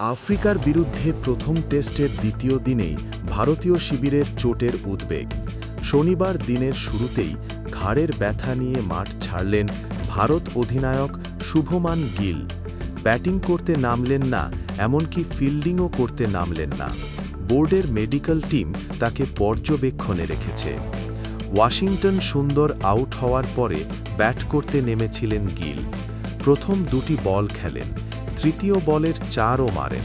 আফ্রিকার বিরুদ্ধে প্রথম টেস্টের দ্বিতীয় দিনেই ভারতীয় শিবিরের চোটের উদ্বেগ। শনিবার দিনের শুরুতেই ঘাড়ের ব্যথা নিয়ে মাঠ ছাড়লেন ভারত অধিনায়ক শুভমান গিল। ব্যাটিং করতে নামলেন না, এমনকি ফিল্ডিংও করতে নামলেন না। বোর্ডের মেডিকেল টিম তাকে পর্যবেক্ষণে রেখেছে। ওয়াশিংটন সুন্দর আউট হওয়ার পরে ব্যাট করতে নেমেছিলেন গিল। প্রথম দুটি বল খেলেন। তৃতীয় বলের চারও মারেন,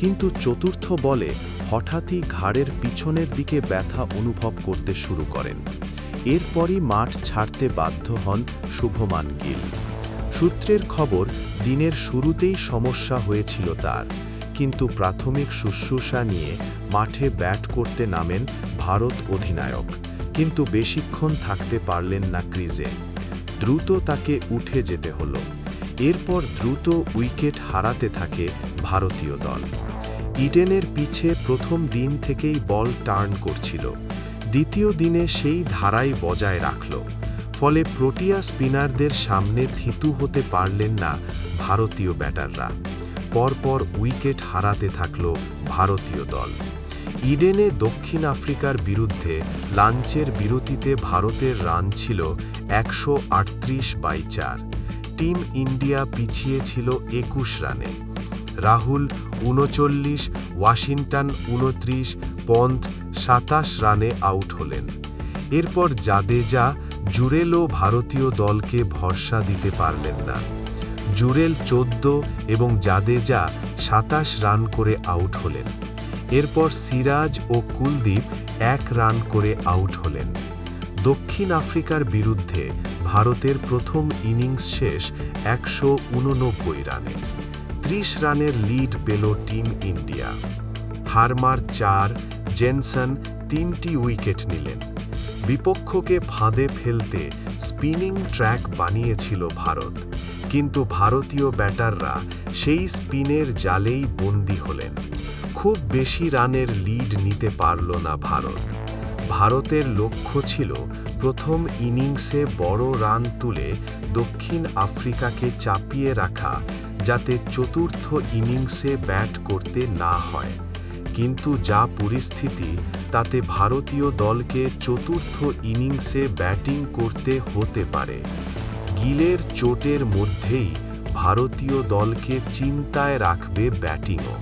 কিন্তু চতুর্থ বলে হঠাৎই ঘাড়ের পিছনের দিকে ব্যথা অনুভব করতে শুরু করেন। এরপরই মাঠ ছাড়তে বাধ্য হন শুভমান গিল। সূত্রের খবর, দিনের শুরুতেই সমস্যা হয়েছিল তার, কিন্তু প্রাথমিক শুশ্রূষা নিয়ে মাঠে ব্যাট করতে নামেন ভারত অধিনায়ক, কিন্তু বেশিক্ষণ থাকতে পারলেন না ক্রিজে। দ্রুত তাকে উঠে যেতে হলো। এরপর দ্রুত উইকেট হারাতে থাকে ভারতীয় দল। ইডেনের পিছে প্রথম দিন থেকেই বল টার্ন করছিল। দ্বিতীয় দিনে সেই ধারাই বজায় রাখল। ফলে প্রোটিয়া স্পিনারদের সামনে থিতু হতে পারলেন না ভারতীয় ব্যাটাররা। পরপর উইকেট হারাতে থাকল ভারতীয় দল। ইডেনে দক্ষিণ আফ্রিকার বিরুদ্ধে লাঞ্চের বিরতিতে ভারতের রান ছিল একশো আটত্রিশ বাই চার। টিম ইন্ডিয়া পিছিয়ে ছিল একুশ রানে। রাহুল উনচল্লিশ ওয়াশিংটন উনত্রিশ পন্থ সাতাশ রানে আউট হলেন। এরপর জাদেজা জুরেলও ভারতীয় দলকে ভরসা দিতে পারলেন না। জুরেল চোদ্দ এবং জাদেজা সাতাশ রান করে আউট হলেন। এরপর সিরাজ ও কুলদীপ এক রান করে আউট হলেন। দক্ষিণ আফ্রিকার বিরুদ্ধে ভারতের প্রথম ইনিংস শেষ একশো উননব্বই রানে। ত্রিশ রানের লিড পেল টিম ইন্ডিয়া। হারমার চার, জেনসন তিনটি উইকেট নিলেন। বিপক্ষকে ফাঁদে ফেলতে স্পিনিং ট্র্যাক বানিয়েছিল ভারত। কিন্তু ভারতীয় ব্যাটাররা সেই স্পিনের জালেই বন্দী হলেন। খুব বেশি রানের লিড নিতে পারল না ভারত। ভারতের লক্ষ্য ছিল প্রথম ইনিংসে বড় রান তুলে দক্ষিণ আফ্রিকাকে চাপিয়ে রাখা, যাতে চতুর্থ ইনিংসে ব্যাট করতে না হয়। কিন্তু যা পরিস্থিতি, তাতে ভারতীয় দলকে চতুর্থ ইনিংসে ব্যাটিং করতে হতে পারে। গিলের চোটের মধ্যেই ভারতীয় দলকে চিন্তায় রাখবে ব্যাটিংও।